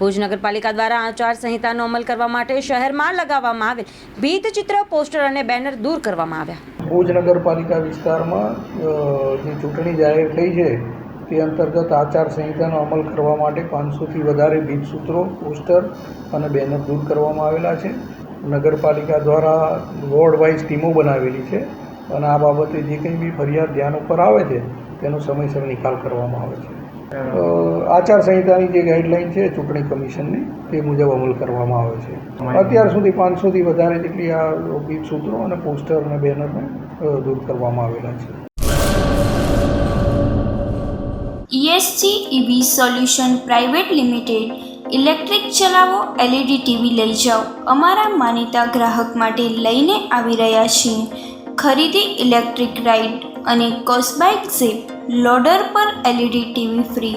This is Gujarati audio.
ભુજ નગરપાલિકા દ્વારા આચારસંહિતાનો અમલ કરવા માટે શહેરમાં લગાવવામાં આવેલ ભીતચિત્ર પોસ્ટર અને બેનર દૂર કરવામાં આવ્યા. ભુજ નગરપાલિકા વિસ્તારમાં જે ચૂંટણી જાહેર થઈ છે તે અંતર્ગત આચારસંહિતાનો અમલ કરવા માટે પાંચસોથી વધારે ભીતસૂત્રો પોસ્ટર અને બેનર દૂર કરવામાં આવેલા છે. નગરપાલિકા દ્વારા વોર્ડ વાઇઝ ટીમો બનાવેલી છે અને આ બાબતે જે કંઈ બી ફરિયાદ ધ્યાન ઉપર આવે છે તેનો સમયસર નિકાલ કરવામાં આવે છે. આચારસંહિતાની જે ગાઈડલાઇન છે ચૂંટણી કમિશનની, તે મુજબ અમલ કરવામાં આવે છે. અત્યાર સુધી પાંચસોથી વધારે જેટલી આ ભીતસૂત્રો અને પોસ્ટર અને બેનરને દૂર કરવામાં આવેલા છે. E S C E V solution private limited electric ચલાવો એલઈડી ટીવી લઈ જાઓ. અમારા માનીતા ગ્રાહક માટે લઈને આવી રહ્યા છીએ. ખરીદી ઇલેક્ટ્રિક રાઇડ અને કોસ્બાઇક ઝીપ લોડર પર L E D TV free